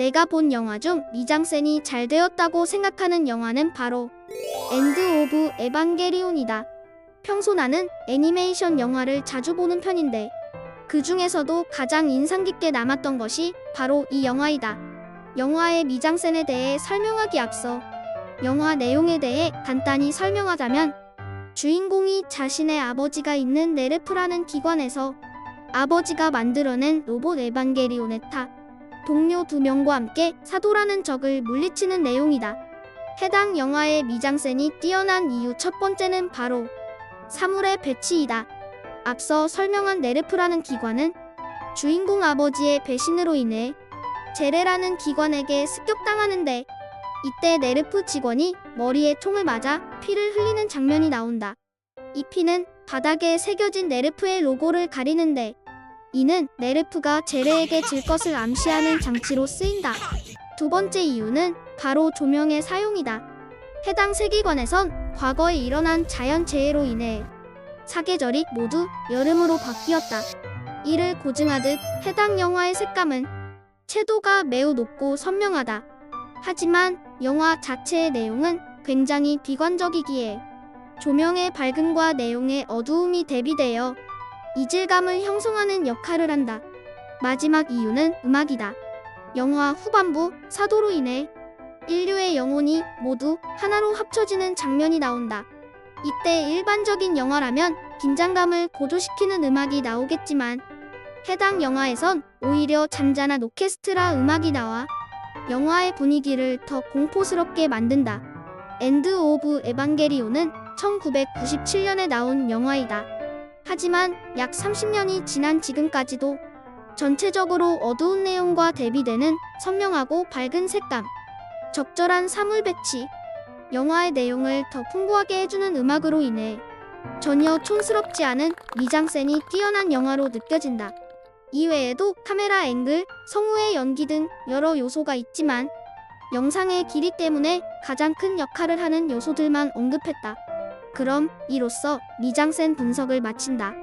내가 본 영화 중 미장센이 잘 되었다고 생각하는 영화는 바로 엔드 오브 에반게리온이다. 평소 나는 애니메이션 영화를 자주 보는 편인데 그 중에서도 가장 인상 깊게 남았던 것이 바로 이 영화이다. 영화의 미장센에 대해 설명하기 앞서 영화 내용에 대해 간단히 설명하자면 주인공이 자신의 아버지가 있는 네르프라는 기관에서 아버지가 만들어낸 로봇 에반게리온에 타 동료 두 명과 함께 사도라는 적을 물리치는 내용이다. 해당 영화의 미장센이 뛰어난 이유 첫 번째는 바로 사물의 배치이다. 앞서 설명한 네르프라는 기관은 주인공 아버지의 배신으로 인해 제레라는 기관에게 습격당하는데 이때 네르프 직원이 머리에 총을 맞아 피를 흘리는 장면이 나온다. 이 피는 바닥에 새겨진 네르프의 로고를 가리는데 이는 네르프가 제레에게 질 것을 암시하는 장치로 쓰인다. 두 번째 이유는 바로 조명의 사용이다. 해당 세계관에선 과거에 일어난 자연재해로 인해 사계절이 모두 여름으로 바뀌었다. 이를 고증하듯 해당 영화의 색감은 채도가 매우 높고 선명하다. 하지만 영화 자체의 내용은 굉장히 비관적이기에 조명의 밝음과 내용의 어두움이 대비되어 이질감을 형성하는 역할을 한다. 마지막 이유는 음악이다. 영화 후반부 사도로 인해 인류의 영혼이 모두 하나로 합쳐지는 장면이 나온다. 이때 일반적인 영화라면 긴장감을 고조시키는 음악이 나오겠지만 해당 영화에선 오히려 잔잔한 오케스트라 음악이 나와 영화의 분위기를 더 공포스럽게 만든다. 엔드 오브 에반게리온은 1997년에 나온 영화이다. 하지만 약 30년이 지난 지금까지도 전체적으로 어두운 내용과 대비되는 선명하고 밝은 색감, 적절한 사물 배치, 영화의 내용을 더 풍부하게 해주는 음악으로 인해 전혀 촌스럽지 않은 미장센이 뛰어난 영화로 느껴진다. 이외에도 카메라 앵글, 성우의 연기 등 여러 요소가 있지만 영상의 길이 때문에 가장 큰 역할을 하는 요소들만 언급했다. 그럼 이로써 미장센 분석을 마친다.